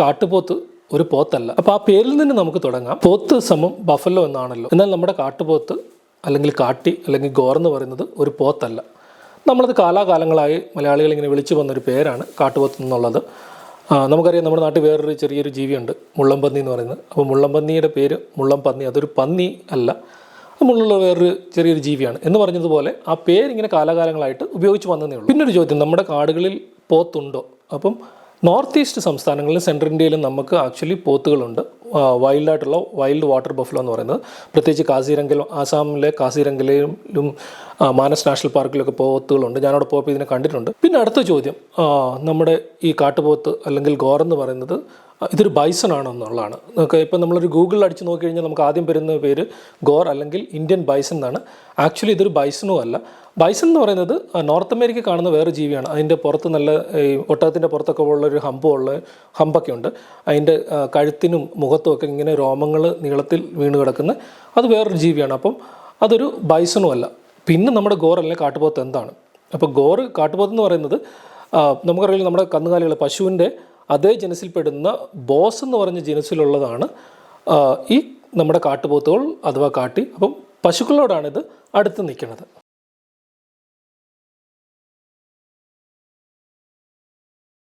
കാട്ടുപോത്ത് ഒരു പോത്തല്ല. അപ്പോൾ ആ പേരിൽ നിന്ന് നമുക്ക് തുടങ്ങാം. പോത്ത് സമം ബഫല്ലോ എന്നാണല്ലോ. എന്നാൽ നമ്മുടെ കാട്ടുപോത്ത് അല്ലെങ്കിൽ കാട്ടി അല്ലെങ്കിൽ ഗോർ എന്ന് പറയുന്നത് ഒരു പോത്തല്ല. നമ്മളത് കാലാകാലങ്ങളായി മലയാളികൾ ഇങ്ങനെ വിളിച്ചു വന്നൊരു പേരാണ് കാട്ടുപോത്ത് എന്നുള്ളത്. നമുക്കറിയാം നമ്മുടെ നാട്ടിൽ വേറൊരു ചെറിയൊരു ജീവിയുണ്ട്. മുള്ളംപന്നി എന്ന് പറയുന്നത്. അപ്പോൾ മുള്ളംപന്നിയുടെ പേര് മുള്ളംപന്നി അതൊരു പന്നി അല്ല. മുള്ളുള്ള വേറൊരു ചെറിയൊരു ജീവിയാണ്. എന്ന് പറഞ്ഞതുപോലെ ആ പേര് ഇങ്ങനെ കാലാകാലങ്ങളായിട്ട് ഉപയോഗിച്ച് വന്നതേ ഉള്ളൂ. പിന്നൊരു ചോദ്യം നമ്മുടെ കാടുകളിൽ പോത്തുണ്ടോ? അപ്പം നോർത്ത് ഈസ്റ്റ് സംസ്ഥാനങ്ങളിൽ സെൻട്രൽ ഇന്ത്യയിലും നമുക്ക് ആക്ച്വലി പോത്തുകളുണ്ട്. വൈൽഡായിട്ടുള്ള വൈൽഡ് വാട്ടർ ബഫലോ എന്ന് പറയുന്നത്. പ്രത്യേകിച്ച് കാസിരംഗൽ ആസാമിലെ കാസിരംഗലയിലും മാനസ് നാഷണൽ പാർക്കിലൊക്കെ പോത്തുകളുണ്ട്. ഞാനവിടെ പോയപ്പോൾ ഇതിനെ കണ്ടിട്ടുണ്ട്. പിന്നെ അടുത്ത ചോദ്യം നമ്മുടെ ഈ കാട്ടുപോത്ത് അല്ലെങ്കിൽ ഗോർ എന്ന് പറയുന്നത് ഇതൊരു ബൈസൺ ആണോ എന്നുള്ളതാണ്. നമുക്ക് ഇപ്പം നമ്മളൊരു ഗൂഗിളിൽ അടിച്ച് നോക്കി കഴിഞ്ഞാൽ നമുക്ക് ആദ്യം വരുന്ന പേര് ഗോർ അല്ലെങ്കിൽ ഇന്ത്യൻ ബൈസൺ എന്നാണ്. ആക്ച്വലി ഇതൊരു ബൈസണും അല്ല. ബൈസൺ എന്ന് പറയുന്നത് നോർത്ത് അമേരിക്ക കാണുന്ന വേറെ ജീവിയാണ്. അതിന്റെ പുറത്ത് നല്ല ഈ ഒട്ടകത്തിന്റെ പുറത്തൊക്കെ ഉള്ള ഒരു ഹമ്പുള്ള ഹമ്പൊക്കെ ഉണ്ട്. അതിന്റെ കഴുത്തിനും മുഖത്തും ഒക്കെ ഇങ്ങനെ രോമങ്ങൾ നീളത്തിൽ വീണ് കിടക്കുന്ന അത് വേറൊരു ജീവിയാണ്. അപ്പം അതൊരു ബൈസണും അല്ല. പിന്നെ നമ്മുടെ അല്ലെങ്കിൽ കാട്ടുപോത്ത് എന്താണ്? അപ്പോൾ ഗോറ് കാട്ടുപോത്ത് എന്ന് പറയുന്നത് നമുക്കറിയില്ല നമുക്കറിയാം നമ്മുടെ കന്നുകാലികൾ പശുവിന്റെ അതേ ജനസിൽപ്പെടുന്ന ബോസ് എന്ന് പറഞ്ഞ ജനസിലുള്ളതാണ് ഈ നമ്മുടെ കാട്ടുപോത്തുകൾ അഥവാ കാട്ടി. അപ്പം പശുക്കളോടാണിത് അടുത്ത് നിൽക്കുന്നത്.